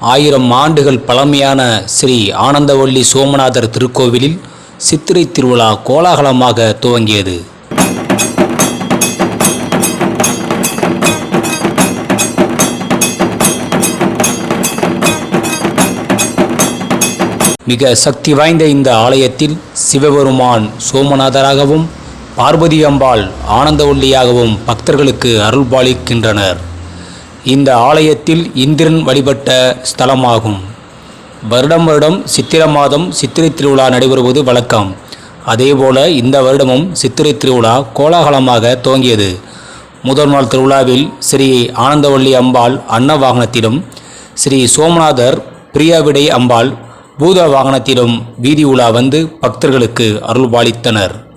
ஆயிரம் ஆண்டுகள் பழமையான ஸ்ரீ ஆனந்தவள்ளி சோமநாதர் திருக்கோவிலில் சித்திரை திருவிழா கோலாகலமாக துவங்கியது. மிக சக்தி வாய்ந்த இந்த ஆலயத்தில் சிவபெருமான் சோமநாதராகவும் பார்வதி அம்பாள் ஆனந்தவள்ளியாகவும் பக்தர்களுக்கு அருள்பாலிக்கின்றனர். இந்த ஆலயத்தில் இந்திரன் வழிபட்ட ஸ்தலமாகும். வருடம் வருடம் சித்திர மாதம் சித்திரை திருவிழா நடைபெறுவது வழக்கம். அதேபோல இந்த வருடமும் சித்திரை திருவிழா கோலாகலமாக துவங்கியது. முதல் நாள் திருவிழாவில் ஸ்ரீ ஆனந்தவள்ளி அம்பாள் அன்ன வாகனத்திலும் ஸ்ரீ சோமநாதர் பிரியாவிடை அம்பாள் பூத வாகனத்திலும் வீதி உலா வந்து பக்தர்களுக்கு அருள்பாலித்தனர்.